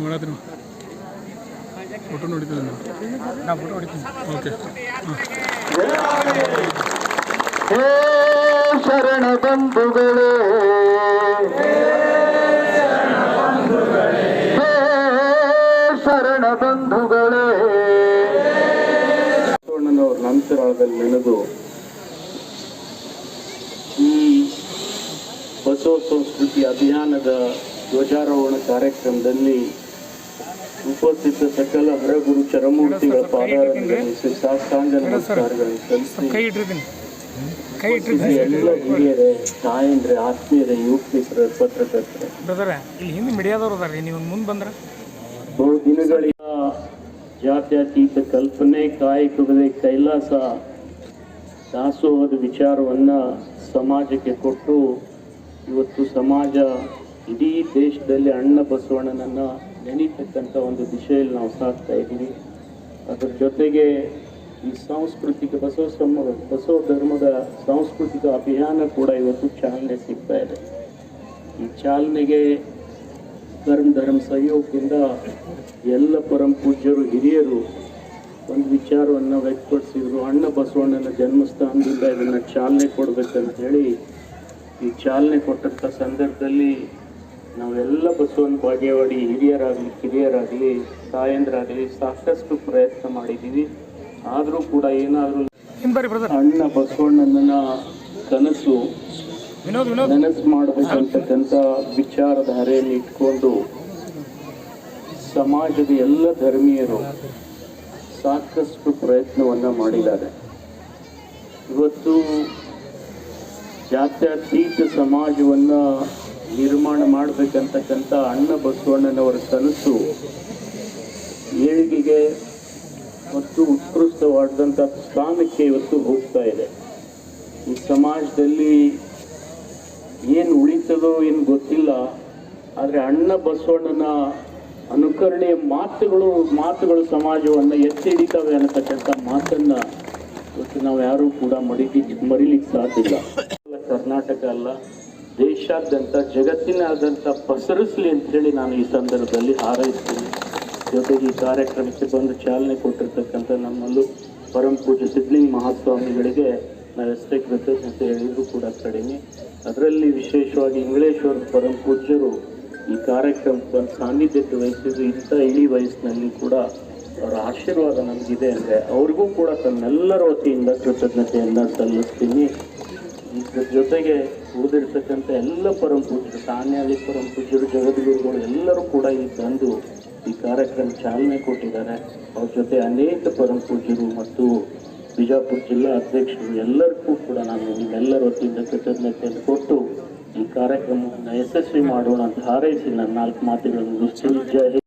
ಆಗತ್ತೀನಿ photo ನೋಡಿದ್ದೀನಿ ನಾ photo ಹೊಡಿತೀನಿ. ಓಕೆ ಹೇ ಶರಣ ಬಂಧುಗಳೇ. ಹೇ ಶರಣ ಬಂಧುಗಳೇ. ನಂತರದಲ್ಲಿ ನೆನೆದು ಈ ಬಸವ ಸಂಸ್ಕೃತಿ ಅಭಿಯಾನದ ಧ್ವಜಾರೋಹಣ ಕಾರ್ಯಕ್ರಮದಲ್ಲಿ ಉಪಸ್ಥಿತ ಸಕಲ ಹರಗುರು ಚರಮೂರ್ತಿಗಳ ಪಾದಾರಗಳಲ್ಲಿ ಸಾಷ್ಟಾಂಗ ಇಟ್ಟಿರ್ತೀನಿ ಎಲ್ಲ ಹಿರಿಯರೇ ತಾಯಂದ್ರೆ ಆತ್ಮೀಯರೇ ಯುವಕರ ಪತ್ರಕರ್ತರೆ. ಬ್ರದರ ಇಲ್ಲಿ ಹಿಂದೆ ಮೀಡಿಯಾದವ್ರು ಅದಾರ ನೀವು ಮುಂದೆ ಬಂದ್ರೆ? ಬಹು ದಿನಗಳಿಂದ ಜಾತ್ಯತೀತ ಕಲ್ಪನೆ ಕಾಯಕವೇ ಕೈಲಾಸ ದಾಸೋಹದ ವಿಚಾರವನ್ನ ಸಮಾಜಕ್ಕೆ ಕೊಟ್ಟು ಇವತ್ತು ಸಮಾಜ ಇಡೀ ದೇಶದಲ್ಲಿ ಅಣ್ಣ ಬಸವಣ್ಣನನ್ನ ನೆನೀತಕ್ಕಂಥ ಒಂದು ದಿಶೆಯಲ್ಲಿ ನಾವು ಸಾಗ್ತಾ ಇದ್ದೀವಿ. ಅದರ ಜೊತೆಗೆ ಈ ಸಾಂಸ್ಕೃತಿಕ ಬಸವ ಬಸವ ಧರ್ಮದ ಸಾಂಸ್ಕೃತಿಕ ಅಭಿಯಾನ ಕೂಡ ಇವತ್ತು ಚಾಲನೆ ಸಿಗ್ತಾ ಇದೆ. ಈ ಚಾಲನೆಗೆ ಕರ್ಮ ಧರ್ಮ ಸಹಯೋಗದಿಂದ ಎಲ್ಲ ಪರಂ ಪೂಜ್ಯರು, ಹಿರಿಯರು ಒಂದು ವಿಚಾರವನ್ನು ವ್ಯಕ್ತಪಡಿಸಿದ್ರು. ಅಣ್ಣ ಬಸವಣ್ಣನ ಜನ್ಮಸ್ಥಾನದಿಂದ ಇದನ್ನು ಚಾಲನೆ ಕೊಡಬೇಕಂತ ಹೇಳಿ ಈ ಚಾಲನೆ ಕೊಟ್ಟಂಥ ಸಂದರ್ಭದಲ್ಲಿ ನಾವೆಲ್ಲ ಬಸವನ ಬಾಗೇವಾಡಿ ಹಿರಿಯರಾಗಲಿ ಕಿರಿಯರಾಗಲಿ ತಾಯಂದ್ರಾಗಲಿ ಸಾಕಷ್ಟು ಪ್ರಯತ್ನ ಮಾಡಿದ್ದೀವಿ. ಆದರೂ ಕೂಡ ಏನಾದರೂ ಅಣ್ಣ ಬಸವಣ್ಣನ ಕನಸು ನನಸು ಮಾಡಬೇಕಂತಕ್ಕಂಥ ವಿಚಾರಧಾರೆಯನ್ನು ಇಟ್ಕೊಂಡು ಸಮಾಜದ ಎಲ್ಲ ಧರ್ಮೀಯರು ಸಾಕಷ್ಟು ಪ್ರಯತ್ನವನ್ನು ಮಾಡಿದ್ದಾರೆ. ಇವತ್ತು ಜಾತ್ಯತೀತ ಸಮಾಜವನ್ನ ನಿರ್ಮಾಣ ಮಾಡಬೇಕಂತಕ್ಕಂಥ ಅಣ್ಣ ಬಸವಣ್ಣನವರ ಕನಸು, ಏಳಿಗೆಗೆ ಮತ್ತು ಉತ್ಕೃಷ್ಟವಾದಂಥ ಸ್ಥಾನಕ್ಕೆ ಇವತ್ತು ಹೋಗ್ತಾ ಇದೆ. ಈ ಸಮಾಜದಲ್ಲಿ ಏನು ಉಳಿತದೋ ಏನು ಗೊತ್ತಿಲ್ಲ, ಆದರೆ ಅಣ್ಣ ಬಸವಣ್ಣನ ಅನುಕರಣೆಯ ಮಾತುಗಳು ಮಾತುಗಳು ಸಮಾಜವನ್ನು ಎತ್ತಿ ಹಿಡಿತವೆ ಅನ್ನತಕ್ಕಂಥ ಮಾತನ್ನು ಇವತ್ತು ನಾವು ಯಾರೂ ಕೂಡ ಮರಿಲಿಕ್ಕೆ ಮರಿಲಿಕ್ಕೆ ಸಾಧ್ಯ ಇಲ್ಲ. ಕರ್ನಾಟಕ ಅಲ್ಲ. ದೇಶಾದ್ಯಂತ, ಜಗತ್ತಿನಾದ್ಯಂತ ಪಸರಿಸಲಿ ಹೇಳಿ ನಾನು ಈ ಸಂದರ್ಭದಲ್ಲಿ ಹಾರೈಸ್ತೀನಿ. ಜೊತೆಗೆ ಈ ಕಾರ್ಯಕ್ರಮಕ್ಕೆ ಬಂದು ಚಾಲನೆ ಕೊಟ್ಟಿರ್ತಕ್ಕಂಥ ನಮ್ಮಲ್ಲೂ ಪರಂ ಪೂಜ್ಯ ಸಿದ್ಧಲಿಂಗ ಮಹಾಸ್ವಾಮಿಗಳಿಗೆ ನಾವು ಎಷ್ಟೇ ಕೃತಜ್ಞತೆ ಹೇಳಿದ್ರು ಕೂಡ ಕಡಿಮೆ. ಅದರಲ್ಲಿ ವಿಶೇಷವಾಗಿ ಇಂಗ್ಲೇಶ್ವರ ಪರಂ ಪೂಜ್ಯರು ಈ ಕಾರ್ಯಕ್ರಮಕ್ಕೆ ಬಂದು ಸಾನ್ನಿಧ್ಯತೆ ವಹಿಸಿದ್ರು ಇಂಥ ಇಳಿ ವಯಸ್ಸಿನಲ್ಲಿ ಕೂಡ ಅವರ ಆಶೀರ್ವಾದ ನಮಗಿದೆ ಅಂದರೆ ಅವ್ರಿಗೂ ಕೂಡ ತನ್ನೆಲ್ಲರ ವತಿಯಿಂದ ಕೃತಜ್ಞತೆಯನ್ನು ಸಲ್ಲಿಸ್ತೀನಿ. ಇದ್ರ ಜೊತೆಗೆ ಉಳಿದಿರ್ತಕ್ಕಂಥ ಎಲ್ಲ ಪರಂ ಪೂಜ್ಯರು ಸಾನ್ಯಾಲಿ ಪರಂ ಪೂಜ್ಯರು, ಜಗದ್ಗುರುಗಳು ಎಲ್ಲರೂ ಕೂಡ ಇಲ್ಲಿ ಬಂದು ಈ ಕಾರ್ಯಕ್ರಮ ಚಾಲನೆ ಕೊಟ್ಟಿದ್ದಾರೆ ಅವ್ರ ಜೊತೆ ಅನೇಕ ಪರಂ ಪೂಜ್ಯರು ಮತ್ತು ಬಿಜಾಪುರ ಜಿಲ್ಲಾ ಅಧ್ಯಕ್ಷರು ಎಲ್ಲರಿಗೂ ಕೂಡ ನಾನು ನಿಮ್ಮೆಲ್ಲರ ವತಿಯಿಂದ ಕೃತಜ್ಞತೆಯನ್ನು ಕೊಟ್ಟು ಈ ಕಾರ್ಯಕ್ರಮವನ್ನು ಯಶಸ್ವಿ ಮಾಡೋಣ ಅಂತ ಹಾರೈಸಿ ನನ್ನ ನಾಲ್ಕು ಮಾತುಗಳನ್ನು ಹಿಂದ್.